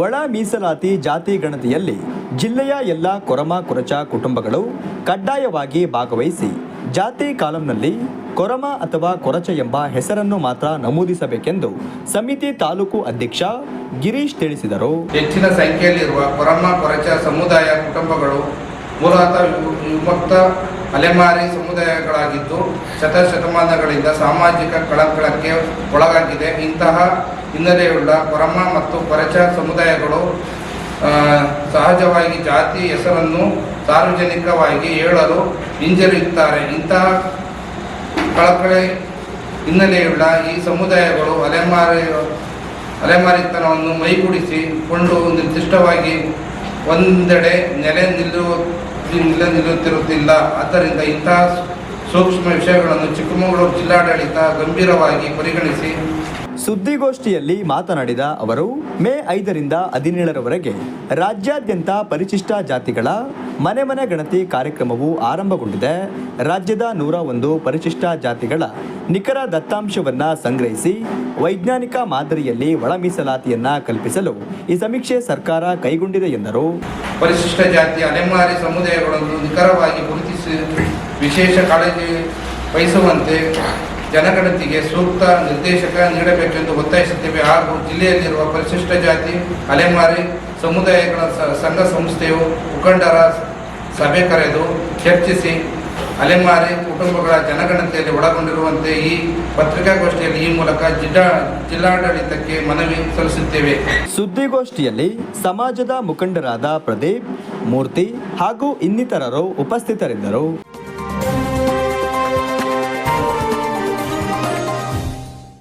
ಒಳ ಮೀಸಲಾತಿ ಜಾತಿ ಗಣತಿಯಲ್ಲಿ ಜಿಲ್ಲೆಯ ಎಲ್ಲ ಕೊರಮ ಕೊರಚ ಕುಟುಂಬಗಳು ಕಡ್ಡಾಯವಾಗಿ ಭಾಗವಹಿಸಿ ಜಾತಿ ಕಾಲಂನಲ್ಲಿ ಕೊರಮ ಅಥವಾ ಕೊರಚ ಎಂಬ ಹೆಸರನ್ನು ಮಾತ್ರ ನಮೂದಿಸಬೇಕೆಂದು ಸಮಿತಿ ತಾಲೂಕು ಅಧ್ಯಕ್ಷ ಗಿರೀಶ್ ತಿಳಿಸಿದರು. ಹೆಚ್ಚಿನ ಸಂಖ್ಯೆಯಲ್ಲಿರುವ ಕೊರಮ ಕೊರಚ ಸಮುದಾಯ ಕುಟುಂಬಗಳು ಮೂಲತಃ ವಿಭಕ್ತ ಅಲೆಮಾರಿ ಸಮುದಾಯಗಳಾಗಿದ್ದು ಶತಶತಮಾನಗಳಿಂದ ಸಾಮಾಜಿಕ ಕಳಕಳಕ್ಕೆ ಒಳಗಾಗಿದೆ. ಇಂತಹ ಹಿನ್ನೆಲೆಯುಳ್ಳ ಪರಮ ಮತ್ತು ಪರಚ ಸಮುದಾಯಗಳು ಸಹಜವಾಗಿ ಜಾತಿ ಹೆಸರನ್ನು ಸಾರ್ವಜನಿಕವಾಗಿ ಹೇಳಲು ಹಿಂಜರಿಯುತ್ತಾರೆ ಇಂತಹ ಕಳಕಳಿ ಹಿನ್ನೆಲೆಯುಳ್ಳ ಈ ಸಮುದಾಯಗಳು ಅಲೆಮಾರಿ, ಅಲೆಮಾರಿತನವನ್ನು ಮೈಗೂಡಿಸಿಕೊಂಡು ನಿರ್ದಿಷ್ಟವಾಗಿ ಒಂದೆಡೆ ನೆಲೆ ನಿಲ್ಲುವ ನೆಲೆ ನಿಲ್ಲುತ್ತಿರುತ್ತಿಲ್ಲ ಆದ್ದರಿಂದ ಇಂತಹ ಸೂಕ್ಷ್ಮ ವಿಷಯಗಳನ್ನು ಚಿಕ್ಕಮಗಳೂರು ಜಿಲ್ಲಾಡಳಿತ ಗಂಭೀರವಾಗಿ ಪರಿಗಣಿಸಿ. ಸುದ್ದಿಗೋಷ್ಠಿಯಲ್ಲಿ ಮಾತನಾಡಿದ ಅವರು, ಮೇ ಐದರಿಂದ ಹದಿನೇಳರವರೆಗೆ ರಾಜ್ಯಾದ್ಯಂತ ಪರಿಶಿಷ್ಟ ಜಾತಿಗಳ ಮನೆ ಮನೆ ಗಣತಿ ಕಾರ್ಯಕ್ರಮವು ಆರಂಭಗೊಂಡಿದೆ. ರಾಜ್ಯದ ನೂರ ಒಂದು ಪರಿಶಿಷ್ಟ ಜಾತಿಗಳ ನಿಖರ ದತ್ತಾಂಶವನ್ನು ಸಂಗ್ರಹಿಸಿ ವೈಜ್ಞಾನಿಕ ಮಾದರಿಯಲ್ಲಿ ಒಳ ಮೀಸಲಾತಿಯನ್ನ ಕಲ್ಪಿಸಲು ಈ ಸಮೀಕ್ಷೆ ಸರ್ಕಾರ ಕೈಗೊಂಡಿದೆ ಎಂದರು. ಪರಿಶಿಷ್ಟ ಜಾತಿಯ ಅಲೆಮಾರಿ ಸಮುದಾಯಗಳನ್ನು ನಿಖರವಾಗಿ ಗುರುತಿಸಿ ವಿಶೇಷ ಕಾಳಜಿ ವಹಿಸುವಂತೆ ಜನಗಣತಿಗೆ ಸೂಕ್ತ ನಿರ್ದೇಶಕ ನೀಡಬೇಕೆಂದು ಒತ್ತಾಯಿಸುತ್ತೇವೆ. ಹಾಗೂ ಜಿಲ್ಲೆಯಲ್ಲಿರುವ ಪರಿಶಿಷ್ಟ ಜಾತಿ ಅಲೆಮಾರಿ ಸಮುದಾಯಗಳ ಸಂಘ ಸಂಸ್ಥೆಯು ಮುಖಂಡರ ಸಭೆ ಕರೆದು ಚರ್ಚಿಸಿ ಅಲೆಮಾರಿ ಕುಟುಂಬಗಳ ಜನಗಣತಿಯಲ್ಲಿ ಒಳಗೊಂಡಿರುವಂತೆ ಈ ಪತ್ರಿಕಾಗೋಷ್ಠಿಯಲ್ಲಿ ಈ ಮೂಲಕ ಜಿಲ್ಲಾ ಜಿಲ್ಲಾಡಳಿತಕ್ಕೆ ಮನವಿ ಸಲ್ಲಿಸುತ್ತೇವೆ. ಸುದ್ದಿಗೋಷ್ಠಿಯಲ್ಲಿ ಸಮಾಜದ ಮುಖಂಡರಾದ ಪ್ರದೀಪ್, ಮೂರ್ತಿ ಹಾಗೂ ಇನ್ನಿತರರು ಉಪಸ್ಥಿತರಿದ್ದರು.